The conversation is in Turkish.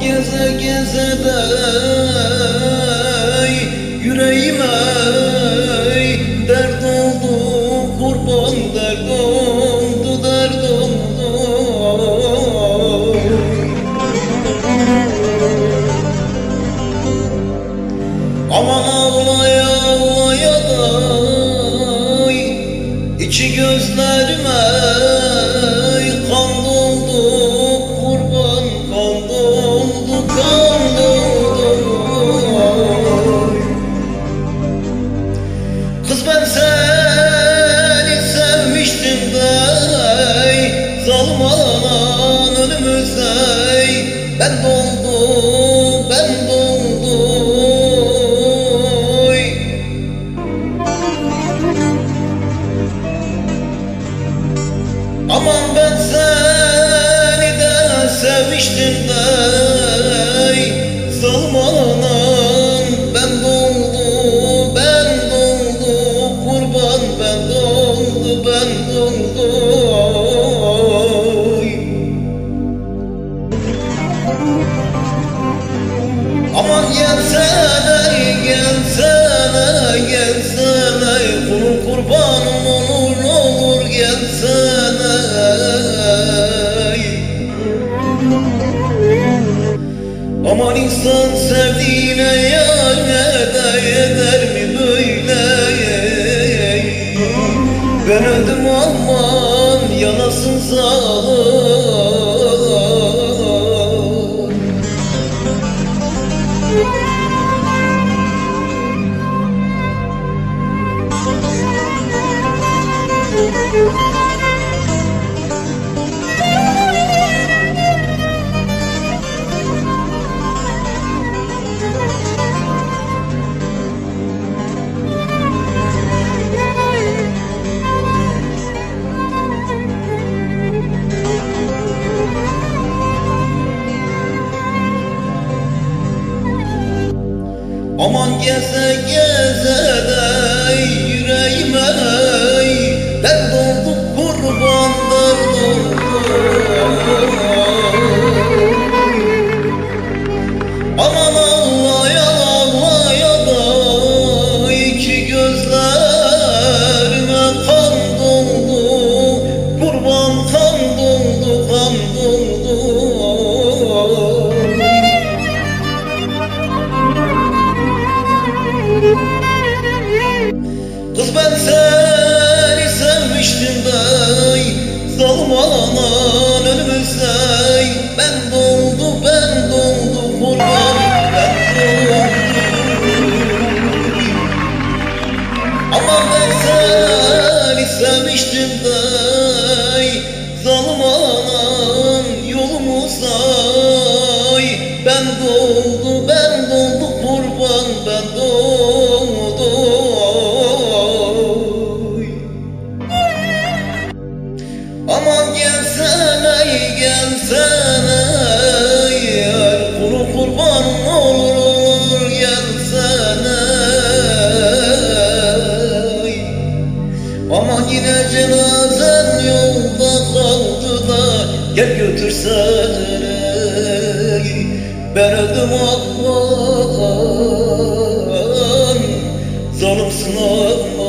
Geze geze de yüreğime dert oldu kurban dert oldu dert oldu. Aman ağlaya ağlaya da içi gözlerime Aman ben seni de sevmiştim de Zalim anan ben doldu, ben doldu Kurban ben doldu, ben doldu Aman gelsene, gelsene, gelsene insan sevdiğine yar eder, eder mi böyle? Ben öldüm aman yanasın sağlık geze geze de seni sevmiştim de Zalim anan önümüzde Ben doldu ben doldu kurban Ama yine cenazen yolda kaldı da Gel götür seni Ben öldüm Allah'ım Zalimsin Allah'ım